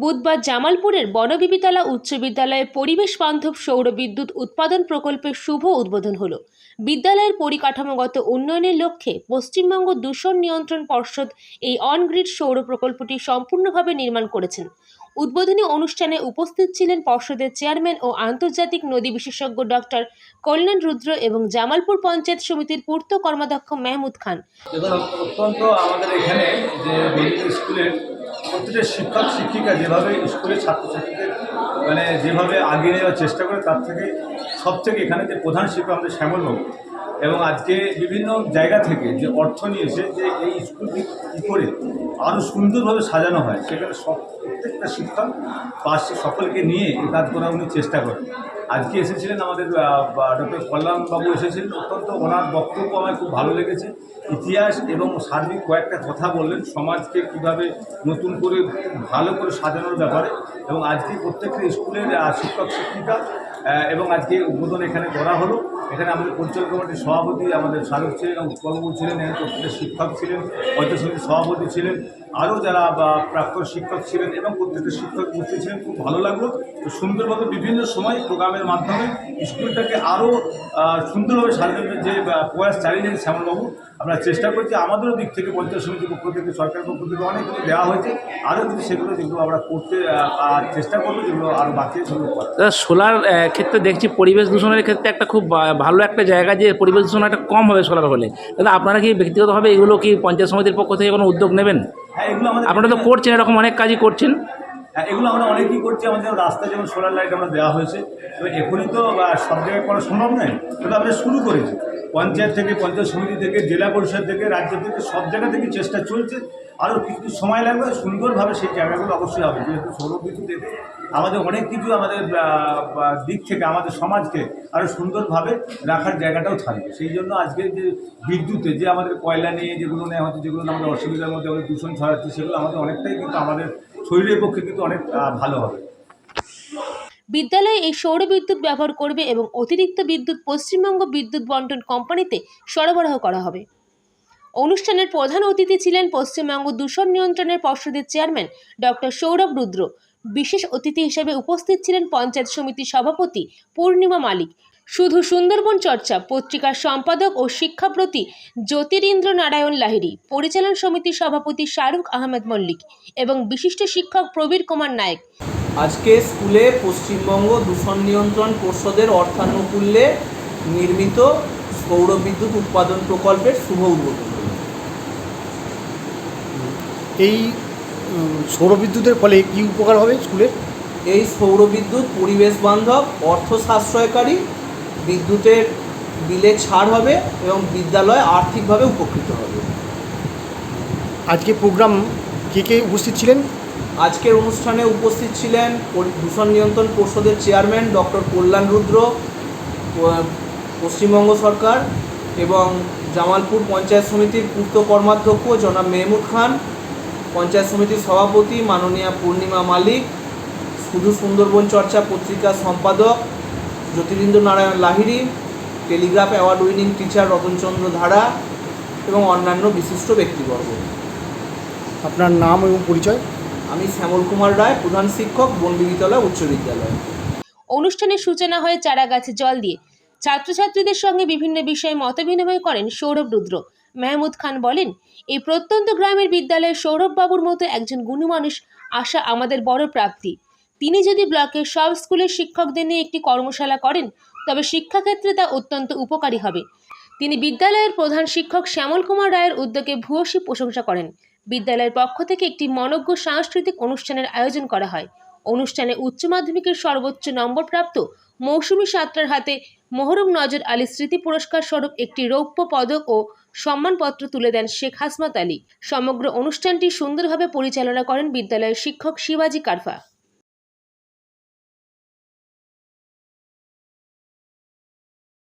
বুধবার জামালপুরের বনবিবিতলা উচ্চ বিদ্যালয়ে পরিবেশ বান্ধব সৌর বিদ্যুৎ উৎপাদন প্রকল্পের শুভ উদ্বোধন হলো। বিদ্যালয়ের পরিকাঠামোগত উন্নয়নের লক্ষ্যে পশ্চিমবঙ্গ দূষণ নিয়ন্ত্রণ পর্ষদ এই অনগ্রিড সৌর প্রকল্পটি সম্পূর্ণভাবে নির্মাণ করেছেন। উদ্বোধনী অনুষ্ঠানে উপস্থিত ছিলেন পর্ষদের চেয়ারম্যান ও আন্তর্জাতিক নদী বিশেষজ্ঞ ডক্টর কল্যাণ রুদ্র এবং জামালপুর পঞ্চায়েত সমিতির পূর্ত কর্মাধ্যক্ষ মেহমুদ খান। অত্যন্ত আমাদের এখানে যে স্কুলের প্রত্যেকটা শিক্ষক, শিক্ষিকা যেভাবে স্কুলের ছাত্রছাত্রীদের মানে যেভাবে আগিয়ে নেওয়ার চেষ্টা করে, তার থেকে সব থেকে এখানে যে প্রধান শিক্ষক আমাদের শ্যামলবাবু। এবং আজকে বিভিন্ন জায়গা থেকে যে অর্থ নিয়ে এসে যে এই স্কুলটি কী করে আরও সুন্দরভাবে সাজানো হয়, সেখানে সব প্রত্যেকটা শিক্ষক পাশে সকলকে নিয়ে কাজ করার উনি চেষ্টা করেন। আজকে এসেছিলেন আমাদের ডক্টর কল্যাণবাবু এসেছেন অত্যন্ত ওনার বক্তব্য আমার খুব ভালো লেগেছে। ইতিহাস এবং সার্বিক কয়েকটা কথা বললেন, সমাজকে কীভাবে নতুন করে, ভালো করে সাজানোর ব্যাপারে। এবং আজকে প্রত্যেকটা স্কুলের শিক্ষক শিক্ষিকা এবং আজকে উদ্বোধন এখানে করা হলো। এখানে আমাদের পরিচালক কমিটির সভাপতি আমাদের সাধক ছিলেন এবং কর্মবু ছিলেন, এখানে শিক্ষক ছিলেন, পঞ্চায়েত সমিতির সভাপতি ছিলেন, আরও যারা প্রাক্তন শিক্ষক ছিলেন এবং প্রত্যেকটা শিক্ষক উপস্থিত ছিলেন, খুব ভালো লাগল। তো সুন্দরভাবে বিভিন্ন সময় প্রোগ্রামের মাধ্যমে স্কুলটাকে আরও সুন্দরভাবে সাজানোর যে প্রয়াস চালিয়ে যান শ্যামলবাবু। আমরা চেষ্টা করছি আমাদেরও দিক থেকে পঞ্চায়েত সমিতির পক্ষ থেকে সরকারের পক্ষ থেকে অনেক কিছু দেওয়া হয়েছে। আরও কিছু সেগুলো যেগুলো আমরা করতে আর চেষ্টা করব যেগুলো আরও বাকি সেগুলো দাদা সোলার ক্ষেত্রে দেখছি পরিবেশ দূষণের ক্ষেত্রে একটা খুব ভালো একটা জায়গা যে পরিবেশ দূষণ একটা কম হবে সোলার হলে। দাদা আপনারা কি ব্যক্তিগতভাবে এগুলো কি পঞ্চায়েত সমিতির পক্ষ থেকে কোনো উদ্যোগ নেবেন? হ্যাঁ আপনারা তো করছেন এরকম অনেক কাজই করছেন। এগুলো আমরা অনেকেই করছি, আমাদের রাস্তায় যেমন সোলার লাইট আমরা দেওয়া হয়েছে এবার এখনই তো সব জায়গায় করা সম্ভব নয়, তবে আমরা শুরু করেছি। পঞ্চায়েত থেকে, পঞ্চায়েত সমিতি থেকে, জেলা পরিষদ থেকে, রাজ্য থেকে, সব জায়গা থেকে চেষ্টা চলছে। আরও কিছু সময় লাগবে, সুন্দরভাবে সেই জায়গাগুলো অবশ্যই হবে, যেহেতু সৌর বিদ্যুৎ এতে আমাদের অনেক কিছু আমাদের দিক থেকে, আমাদের সমাজকে আরও সুন্দরভাবে রাখার জায়গাটাও থাকবে। সেই জন্য আজকে যে বিদ্যুতে যে আমাদের কয়লা নিয়ে যেগুলো নেওয়া হচ্ছে, যেগুলো আমাদের অসুবিধার মধ্যে আমাদের দূষণ ছড়াচ্ছে, সেগুলো আমাদের অনেকটাই কিন্তু আমাদের শরীরের পক্ষে কিন্তু অনেক ভালো হবে। বিদ্যালয়ে এই সৌর বিদ্যুৎ ব্যবহার করবে এবং অতিরিক্ত বিদ্যুৎ, পশ্চিমবঙ্গ বিদ্যুৎ বন্টন কোম্পানিতে সরবরাহ করা হবে। অনুষ্ঠানের প্রধান অতিথি ছিলেন পশ্চিমবঙ্গ দূষণ নিয়ন্ত্রণের পর্ষদের চেয়ারম্যান ডক্টর সৌরভ রুদ্র। বিশেষ অতিথি হিসেবে উপস্থিত ছিলেন পঞ্চায়েত সমিতির সভাপতি পূর্ণিমা মালিক শুধু সুন্দরবন চর্চা পত্রিকার সম্পাদক ও শিক্ষাপ্রতি জ্যোতিরিন্দ্র নারায়ণ লাহিড়ী পরিচালন সমিতির সভাপতি শাহরুখ আহমেদ মল্লিক এবং বিশিষ্ট শিক্ষক প্রবীর কুমার নায়েক। আজকে স্কুলে পশ্চিমবঙ্গ দূষণ নিয়ন্ত্রণ পর্ষদের অর্থানুকূল্যে নির্মিত সৌর বিদ্যুৎ উৎপাদন প্রকল্পের শুভ উদ্বোধন। এই সৌরবিদ্যুতের ফলে কি উপকার হবে স্কুলের এই সৌরবিদ্যুৎ পরিবেশ বান্ধব অর্থ সাশ্রয়কারী বিদ্যুতের বিলে ছাড় হবে এবং বিদ্যালয় আর্থিকভাবে উপকৃত হবে। আজকে প্রোগ্রাম কে কে উপস্থিত ছিলেন? আজকের অনুষ্ঠানে উপস্থিত ছিলেন দূষণ নিয়ন্ত্রণ পর্ষদের চেয়ারম্যান ডক্টর কল্যাণ রুদ্র পশ্চিমবঙ্গ সরকার এবং জামালপুর পঞ্চায়েত সমিতির পূর্ত কর্মাধ্যক্ষ জনাব মেহমুদ খান পঞ্চায়েত সমিতির সভাপতি মাননীয়া পূর্ণিমা মালিক শুধু সুন্দরবন চর্চা পত্রিকার সম্পাদক Jyotirindra Narayan Lahiri telegraph award winning teacher Ratanchandra Dhara এবং অন্যান্য বিশিষ্ট ব্যক্তিবর্গ। আপনার নাম এবং পরিচয়? আমি শ্যামল কুমার রায় প্রধান শিক্ষক বনবিবিতলা উচ্চ বিদ্যালয়। অনুষ্ঠানের সূচনা হয়ে চারা গাছে জল দিয়ে। ছাত্রছাত্রীদের সঙ্গে বিভিন্ন বিষয়ে মতবিনিময় করেন সৌরভ রুদ্র। মেহমুদ খান বলেন এই প্রত্যন্ত গ্রামের বিদ্যালয়ে সৌরভ বাবুর মতো একজন গুণী মানুষ আসা আমাদের বড় প্রাপ্তি। তিনি যদি ব্লকের সব স্কুলের শিক্ষকদের নিয়ে একটি কর্মশালা করেন, তবে শিক্ষাক্ষেত্রে তা অত্যন্ত উপকারী হবে। তিনি বিদ্যালয়ের প্রধান শিক্ষক শ্যামল কুমার রায়ের উদ্যোগে ভূয়সী প্রশংসা করেন। বিদ্যালয়ের পক্ষ থেকে একটি মনজ্ঞ সাংস্কৃতিক অনুষ্ঠানের আয়োজন করা হয়। অনুষ্ঠানে উচ্চ মাধ্যমিকের সর্বোচ্চ নম্বরপ্রাপ্ত মৌসুমী সাত্রার হাতে মোহরম নজর আলী স্মৃতি পুরস্কার স্বরূপ একটি রৌপ্য পদক ও সম্মানপত্র তুলে দেন শেখ হাসমাত আলী। সমগ্র অনুষ্ঠানটি সুন্দরভাবে পরিচালনা করেন বিদ্যালয়ের শিক্ষক শিবাজি কারফা।